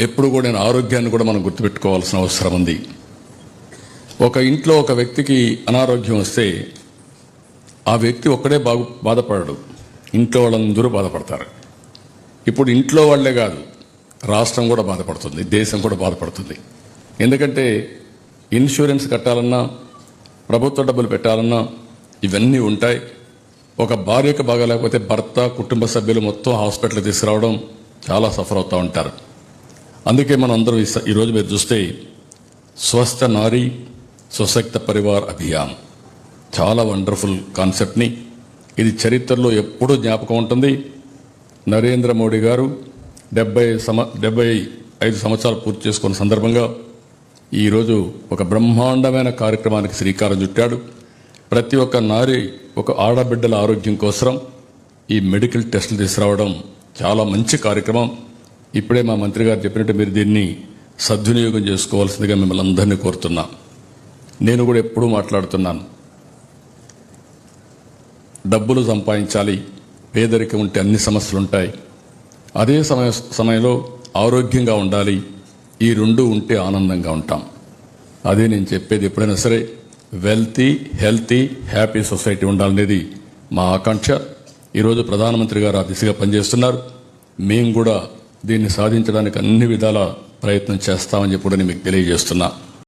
ఎప్పుడు కూడా నేను ఆరోగ్యాన్ని కూడా మనం గుర్తుపెట్టుకోవాల్సిన అవసరం ఉంది. ఒక ఇంట్లో ఒక వ్యక్తికి అనారోగ్యం వస్తే ఆ వ్యక్తి ఒక్కడే బాగు బాధపడడు. ఇంట్లో వాళ్ళందరూ బాధపడతారు. ఇప్పుడు ఇంట్లో వాళ్ళే కాదు రాష్ట్రం కూడా బాధపడుతుంది దేశం కూడా బాధపడుతుంది. ఎందుకంటే ఇన్సూరెన్స్ కట్టాలన్నా ప్రభుత్వ డబ్బులు పెట్టాలన్నా ఇవన్నీ ఉంటాయి. ఒక భార్యకు బాగాలేకపోతే భర్త కుటుంబ సభ్యులు మొత్తం హాస్పిటల్ తీసుకురావడం చాలా సఫర్ అవుతూ ఉంటారు. అందుకే మనం అందరం ఈరోజు మీరు చూస్తే స్వస్థ నారీ స్వశక్త పరివార్ అభియాన్. చాలా వండర్ఫుల్ కాన్సెప్ట్ని. ఇది చరిత్రలో ఎప్పుడూ జ్ఞాపకం ఉంటుంది. నరేంద్ర మోడీ గారు డెబ్బై సమ డెబ్బై ఐదు సంవత్సరాలు పూర్తి చేసుకున్న సందర్భంగా ఈరోజు ఒక బ్రహ్మాండమైన కార్యక్రమానికి శ్రీకారం చుట్టాడు. ప్రతి ఒక్క నారి ఒక ఆడబిడ్డల ఆరోగ్యం కోసం ఈ మెడికల్ టెస్టులు తీసుకురావడం చాలా మంచి కార్యక్రమం. ఇప్పుడే మా మంత్రి గారు చెప్పినట్టు మీరు దీన్ని సద్వినియోగం చేసుకోవాల్సిందిగా మిమ్మల్ని అందరినీ కోరుతున్నా. నేను కూడా ఎప్పుడూ మాట్లాడుతున్నాను. డబ్బులు సంపాదించాలి పేదరికం ఉంటే అన్ని సమస్యలు ఉంటాయి. అదే సమయ సమయంలో ఆరోగ్యంగా ఉండాలి ఈ రెండు ఉంటే ఆనందంగా ఉంటాం. అదే నేను చెప్పేది ఎప్పుడైనా సరే వెల్తీ హెల్తీ హ్యాపీ సొసైటీ ఉండాలనేది మా ఆకాంక్ష. ఈరోజు ప్రధానమంత్రి గారు ఆ దిశగా పనిచేస్తున్నారు. మేము కూడా దీన్ని సాధించడానికి అన్ని విధాల ప్రయత్నం చేస్తామని చెప్పి కూడా నేను మీకు తెలియజేస్తున్నా.